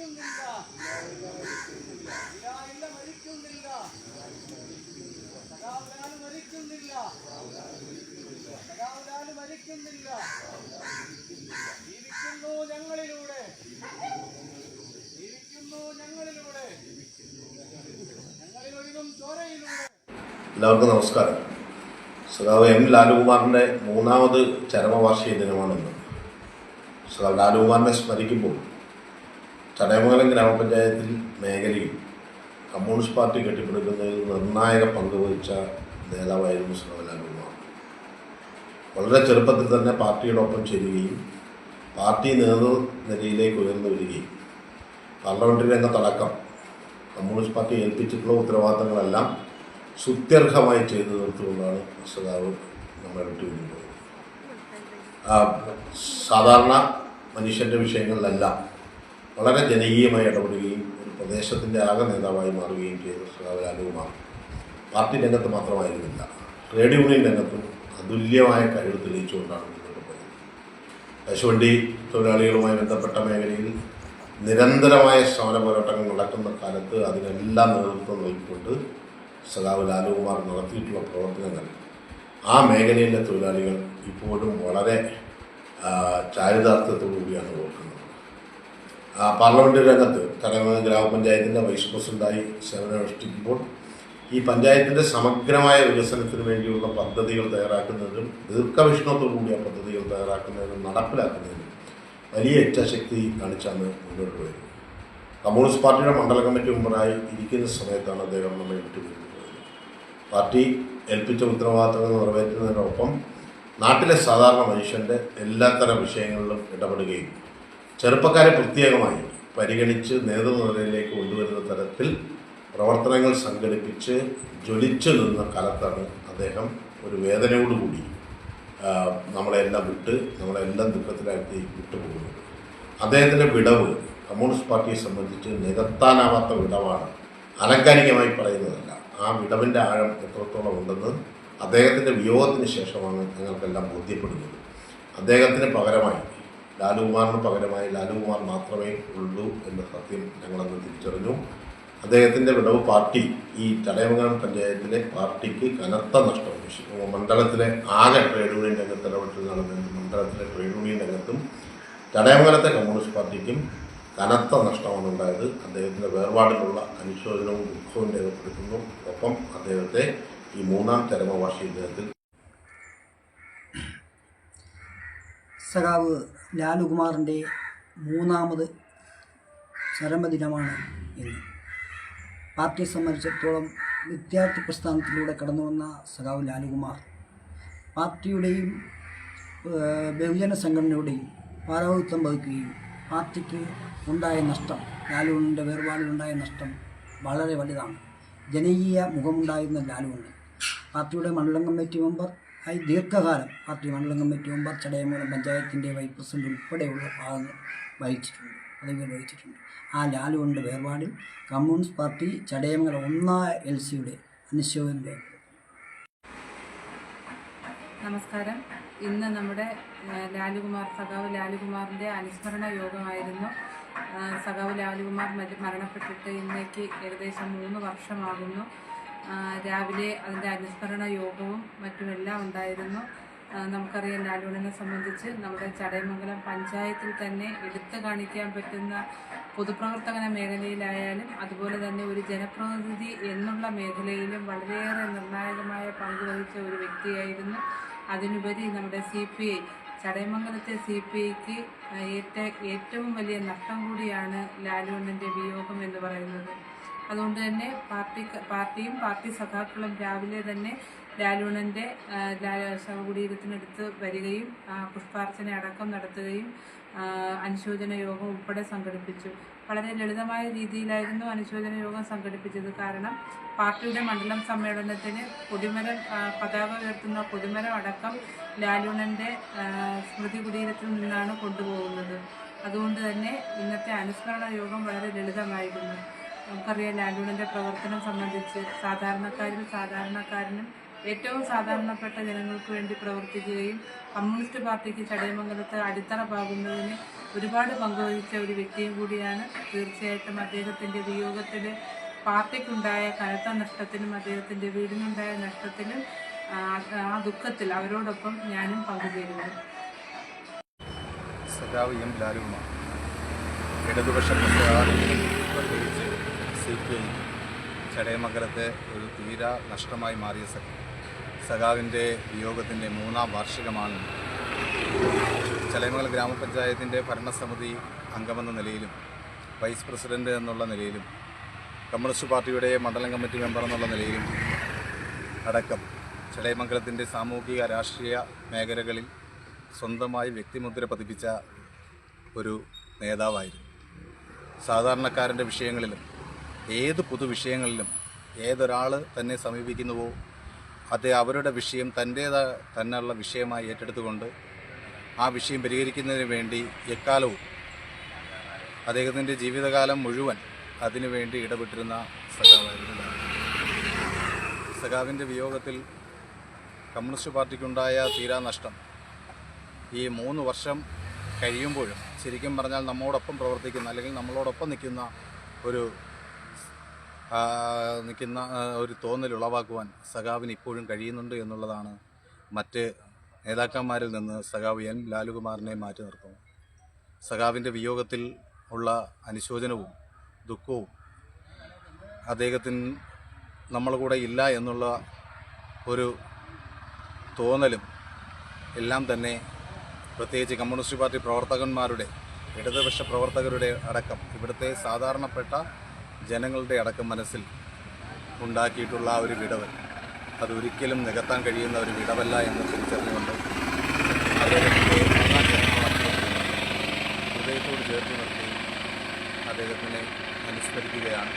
ഇല്ല മരിക്കുന്നില്ല മരിക്കുന്നില്ല മരിക്കുന്നില്ല ജീവിക്കുന്നു ജീവിക്കുന്നു എല്ലാവർക്കും നമസ്കാരം. സഖാവ് എം ലാലുകുമാറിന്റെ മൂന്നാമത് ചരമവാർഷിക ദിനമാണിന്ന് സഖാവ് ലാലുകുമാറിനെ സ്മരിക്കുമ്പോൾ ചടയമംഗലം ഗ്രാമപഞ്ചായത്തിൽ മേഖലയിൽ കമ്മ്യൂണിസ്റ്റ് പാർട്ടി കെട്ടിപ്പടുക്കുന്നതിൽ നിർണായക പങ്ക് വഹിച്ച നേതാവായിരുന്നു സഖാവ് കുമാർ വളരെ ചെറുപ്പത്തിൽ തന്നെ പാർട്ടിയോടൊപ്പം ചേരുകയും പാർട്ടി നേതൃനിരയിലേക്ക് ഉയർന്നു വരികയും പാർലമെന്ററി രംഗത്തടക്കം കമ്മ്യൂണിസ്റ്റ് പാർട്ടി ഏൽപ്പിച്ചിട്ടുള്ള ഉത്തരവാദിത്തങ്ങളെല്ലാം സുത്യർഹമായി ചെയ്തു തീർത്തുകൊണ്ടാണ് സദാവ് നമ്മളെ വിട്ടുപിരിഞ്ഞത് സാധാരണ മനുഷ്യന്റെ വിഷയങ്ങളിലെല്ലാം വളരെ ജനകീയമായി ഇടപെടുകയും ഒരു പ്രദേശത്തിന്റെ ആകെ നേതാവായി മാറുകയും ചെയ്ത ലാലുകുമാർ പാർട്ടി രംഗത്ത് മാത്രമായിരുന്നില്ല. ട്രേഡ് യൂണിയൻ രംഗത്തും അതുല്യമായ കഴിവ് തെളിയിച്ചുകൊണ്ടാണ് മുന്നോട്ട് പോയത്. കശുവണ്ടി തൊഴിലാളികളുമായി ബന്ധപ്പെട്ട മേഖലയിൽ നിരന്തരമായ സമര പോരാട്ടങ്ങൾ നടക്കുന്ന കാലത്ത് അതിനെല്ലാം നേതൃത്വം നൽകിക്കൊണ്ട് സഖാവ് ലാലുകുമാർ നടത്തിയിട്ടുള്ള പ്രവർത്തനങ്ങൾ. ആ മേഖലയിലെ തൊഴിലാളികൾ ഇപ്പോഴും വളരെ ചാരിതാർത്ഥ്യത്തോടു കൂടിയാണ് ഓർക്കുന്നത്. ആ, പാർലമെന്റ് രംഗത്ത് തലമുറ ഗ്രാമപഞ്ചായത്തിന്റെ വൈസ് പ്രസിഡന്റായി സേവനമനുഷ്ഠിക്കുമ്പോൾ ഈ പഞ്ചായത്തിന്റെ സമഗ്രമായ വികസനത്തിന് വേണ്ടിയുള്ള പദ്ധതികൾ തയ്യാറാക്കുന്നതിനും ദീർഘവീക്ഷണത്തോടുകൂടി ആ പദ്ധതികൾ തയ്യാറാക്കുന്നതിനും നടപ്പിലാക്കുന്നതിനും വലിയ ഇച്ഛാശക്തി കാണിച്ചാണ് മുന്നോട്ട് പോയത് കമ്മ്യൂണിസ്റ്റ് പാർട്ടിയുടെ മണ്ഡല കമ്മിറ്റി മെമ്പറായി ഇരിക്കുന്ന സമയത്താണ് അദ്ദേഹം നമ്മെ വിട്ടുപോയത് പാർട്ടി ഏൽപ്പിച്ച ഉത്തരവാദിത്തങ്ങൾ നിറവേറ്റുന്നതിനൊപ്പം നാട്ടിലെ സാധാരണ മനുഷ്യന്റെ എല്ലാത്തരം വിഷയങ്ങളിലും ഇടപെടുകയും ചെറുപ്പക്കാരെ പ്രത്യേകമായി പരിഗണിച്ച് നേതൃനിരയിലേക്ക് കൊണ്ടുവരുന്ന തരത്തിൽ പ്രവർത്തനങ്ങൾ സംഘടിപ്പിച്ച് ജ്വലിച്ചു നിന്ന കാലത്താണ് അദ്ദേഹം ഒരു വേദനയോടുകൂടി നമ്മളെല്ലാം വിട്ട് നമ്മളെല്ലാം ദുഃഖത്തിലാക്കി വിട്ടുപോകുന്നത്. അദ്ദേഹത്തിന്റെ വിടവ് കമ്മ്യൂണിസ്റ്റ് പാർട്ടിയെ സംബന്ധിച്ച് നികത്താനാവാത്ത വിടവാണ്. അലങ്കാരികമായി പറയുന്നതല്ല ആ വിടവിന്റെ ആഴം എത്രത്തോളം ഉണ്ടെന്ന് അദ്ദേഹത്തിന്റെ വിയോഗത്തിന് ശേഷമാണ് ഞങ്ങൾക്കെല്ലാം ബോധ്യപ്പെടുന്നത്. അദ്ദേഹത്തിന് പകരമായി ലാലുകുമാറിന് പകരമായി ലാലുകുമാർ മാത്രമേ ഉള്ളൂ എന്ന സത്യം ഞങ്ങളന്ന് തിരിച്ചറിഞ്ഞു. അദ്ദേഹത്തിന്റെ വിടവ് പാർട്ടി ഈ ചടയമംഗലം പഞ്ചായത്തിലെ പാർട്ടിക്ക് കനത്ത നഷ്ടം മണ്ഡലത്തിലെ ആകെ ട്രേഡ് യൂണിയൻ രംഗത്ത് ഇടപെട്ട് നടന്ന മണ്ഡലത്തിലെ ട്രേഡ് യൂണിയൻ രംഗത്തും ചടയമംഗലത്തെ കമ്മ്യൂണിസ്റ്റ് പാർട്ടിക്കും കനത്ത നഷ്ടമാണ് ഉണ്ടായത്. അദ്ദേഹത്തിന്റെ വേർപാടിലുള്ള അനുശോചനവും ദുഃഖവും രേഖപ്പെടുത്തുന്നു. ഒപ്പം അദ്ദേഹത്തെ ഈ മൂന്നാം ചരമവാർഷിക ദിനത്തിൽ സഖാവ് ലാലുകുമാറിന്റെ മൂന്നാമത് ചരമദിനമാണ് ഇന്ന്. പാർട്ടിയെ സംബന്ധിച്ചിടത്തോളം വിദ്യാർത്ഥി പ്രസ്ഥാനത്തിലൂടെ കടന്നു വന്ന സഖാവ് ലാലുകുമാർ പാർട്ടിയുടെയും ബഹുജന സംഘടനയുടെയും ഭാരവാഹിത്വം വഹിക്കുകയും പാർട്ടിക്ക് ഉണ്ടായ നഷ്ടം ലാലുവിന്റെ വേർപാടിലുണ്ടായ നഷ്ടം വളരെ വലുതാണ്. ജനകീയ മുഖമുണ്ടായിരുന്ന ലാലുവിന് പാർട്ടിയുടെ മണ്ഡലം കമ്മിറ്റി മെമ്പർ ദീർഘകാലം പാർട്ടി മണ്ഡലം കമ്മിറ്റി മെമ്പർ ചടയമംഗലം പഞ്ചായത്തിന്റെ വൈസ് പ്രസിഡന്റ് ഉൾപ്പെടെയുള്ള ഭാഗങ്ങൾ വഹിച്ചിട്ടുണ്ട്. പദവികൾ വഹിച്ചിട്ടുണ്ട്. ആ ലാലുകൊണ്ട് വേർപാടിൽ. കമ്മ്യൂണിസ്റ്റ് പാർട്ടി ചടയമംഗല ഒന്നായ എൽ സിയുടെ അനുശോചനം നമസ്കാരം. ഇന്ന് നമ്മുടെ ലാലുകുമാർ സഖാവ് ലാലുകുമാറിന്റെ അനുസ്മരണ യോഗമായിരുന്നു. സഖാവ് ലാലുകുമാർ മരണപ്പെട്ടിട്ട് ഇന്നേക്ക് ഏകദേശം മൂന്ന് വർഷമാകുന്നു. രാവിലെ അതിന്റെ അനുസ്മരണ യോഗവും മറ്റുമെല്ലാം ഉണ്ടായിരുന്നു. നമുക്കറിയാം ലാലുവിനെ സംബന്ധിച്ച് നമ്മുടെ ചടയമംഗലം പഞ്ചായത്തിൽ തന്നെ എടുത്തു കാണിക്കാൻ പറ്റുന്ന പൊതുപ്രവർത്തകന മേഖലയിലായാലും അതുപോലെ തന്നെ ഒരു ജനപ്രതിനിധി എന്നുള്ള മേഖലയിലും വളരെയേറെ നിർണായകമായ പങ്ക് വഹിച്ച ഒരു വ്യക്തിയായിരുന്നു. അതിനുപരി നമ്മുടെ സി പി ഐ ചടയമംഗലത്തെ സി പി ഐക്ക് ഏറ്റ ഏറ്റവും വലിയ നഷ്ടം കൂടിയാണ് ലാലുവണ്ണന്റെ വിയോഗം എന്ന് പറയുന്നത്. അതുകൊണ്ട് തന്നെ പാർട്ടി പാർട്ടിയും പാർട്ടി സഖാക്കളും രാവിലെ തന്നെ ലാലുണന്റെ ശവകുടീരത്തിനടുത്ത് വരികയും പുഷ്പാർച്ചന അടക്കം നടത്തുകയും അനുശോചന യോഗം ഉൾപ്പെടെ സംഘടിപ്പിച്ചു. വളരെ ലളിതമായ രീതിയിലായിരുന്നു അനുശോചന യോഗം സംഘടിപ്പിച്ചത്. കാരണം പാർട്ടിയുടെ മണ്ഡലം സമ്മേളനത്തിന് കൊടിമരം പതാക ഉയർത്തുന്ന കൊടിമരം അടക്കം ലാലുണന്റെ സ്മൃതി കുടീരത്തിൽ നിന്നാണ് കൊണ്ടുപോകുന്നത്. അതുകൊണ്ട് തന്നെ ഇന്നത്തെ അനുസ്മരണ യോഗം വളരെ ലളിതമായിരുന്നു. നമുക്കറിയാം ലാലുണ്ണന്റെ പ്രവർത്തനം സംബന്ധിച്ച് സാധാരണക്കാരിൽ സാധാരണക്കാരനും ഏറ്റവും സാധാരണപ്പെട്ട ജനങ്ങൾക്ക് വേണ്ടി പ്രവർത്തിക്കുകയും കമ്മ്യൂണിസ്റ്റ് പാർട്ടിക്ക് ചടയമംഗലത്ത് അടിത്തറ പാകുന്നതിന് ഒരുപാട് പങ്കുവഹിച്ച ഒരു വ്യക്തിയും കൂടിയാണ് തീർച്ചയായിട്ടും അദ്ദേഹത്തിന്റെ വിയോഗത്തിൽ പാർട്ടിക്കുണ്ടായ കനത്ത നഷ്ടത്തിനും അദ്ദേഹത്തിന്റെ വീടിനുണ്ടായ നഷ്ടത്തിനും ആ, ദുഃഖത്തിൽ അവരോടൊപ്പം ഞാനും പങ്കുചേരുന്നു. സഖാവ് എം ലാലുകുമാർ ഇടതുപക്ഷ പ്രത്യേകിച്ച് സി ചടയമംഗലത്തെ ഒരു തീര നഷ്ടമായി മാറിയ സഖ സഖാവിന്റെ വിയോഗത്തിന്റെ മൂന്നാം വാർഷികമാണ്. ചടയമംഗലം ഗ്രാമപഞ്ചായത്തിന്റെ ഭരണസമിതി അംഗമെന്ന നിലയിലും വൈസ് പ്രസിഡന്റ് എന്നുള്ള നിലയിലും കമ്മ്യൂണിസ്റ്റ് പാർട്ടിയുടെ മണ്ഡലം കമ്മിറ്റി മെമ്പർ എന്നുള്ള നിലയിലും അടക്കം ചടയമംഗലത്തിന്റെ സാമൂഹിക രാഷ്ട്രീയ മേഖലകളിൽ സ്വന്തമായി വ്യക്തിമുദ്ര പതിപ്പിച്ച ഒരു നേതാവായിരുന്നു സാധാരണക്കാരന്റെ വിഷയങ്ങളിലും ഏത് പൊതുവിഷയങ്ങളിലും ഏതൊരാൾ തന്നെ സമീപിക്കുന്നുവോ അത് അവരുടെ വിഷയം തന്റേതാ തന്നെയുള്ള വിഷയമായി ഏറ്റെടുത്തുകൊണ്ട് ആ വിഷയം പരിഹരിക്കുന്നതിന് വേണ്ടി എക്കാലവും അദ്ദേഹത്തിന്റെ ജീവിതകാലം മുഴുവൻ അതിനുവേണ്ടി ഇടപെട്ടിരുന്ന സഖാവായിരുന്നു. സഖാവിന്റെ വിയോഗത്തിൽ കമ്മ്യൂണിസ്റ്റ് പാർട്ടിക്കുണ്ടായ തീരാനഷ്ടം ഈ മൂന്ന് വർഷം കഴിയുമ്പോഴും ശരിക്കും പറഞ്ഞാൽ നമ്മോടൊപ്പം പ്രവർത്തിക്കുന്ന അല്ലെങ്കിൽ നമ്മളോടൊപ്പം നിൽക്കുന്ന ഒരു നിൽക്കുന്ന ഒരു തോന്നൽ ഉളവാക്കുവാൻ സഖാവിന് ഇപ്പോഴും കഴിയുന്നുണ്ട് എന്നുള്ളതാണ് മറ്റ് നേതാക്കന്മാരിൽ നിന്ന് സഖാവ് എൻ ലാലുകുമാറിനെ മാറ്റി നിർത്തുന്നു സഖാവിന്റെ വിയോഗത്തിൽ ഉള്ള അനുശോചനവും ദുഃഖവും അദ്ദേഹത്തിന് നമ്മൾ കൂടെ ഇല്ല എന്നുള്ള ഒരു തോന്നലും എല്ലാം തന്നെ പ്രത്യേകിച്ച് കമ്മ്യൂണിസ്റ്റ് പാർട്ടി പ്രവർത്തകന്മാരുടെ ഇടതുപക്ഷ പ്രവർത്തകരുടെ അടക്കം ഇവിടുത്തെ സാധാരണപ്പെട്ട ജനങ്ങളുടെ അടക്കം മനസ്സിൽ ഉണ്ടാക്കിയിട്ടുള്ള ആ ഒരു വിടവ് അതൊരിക്കലും നികത്താൻ കഴിയുന്ന ഒരു വിടവല്ല എന്ന് തിരിച്ചറിഞ്ഞുകൊണ്ട് അദ്ദേഹത്തിന്റെ ഹൃദയത്തോട് ചേർത്ത് നിർത്തി അദ്ദേഹത്തിനെ അനുസ്മരിക്കുകയാണ്.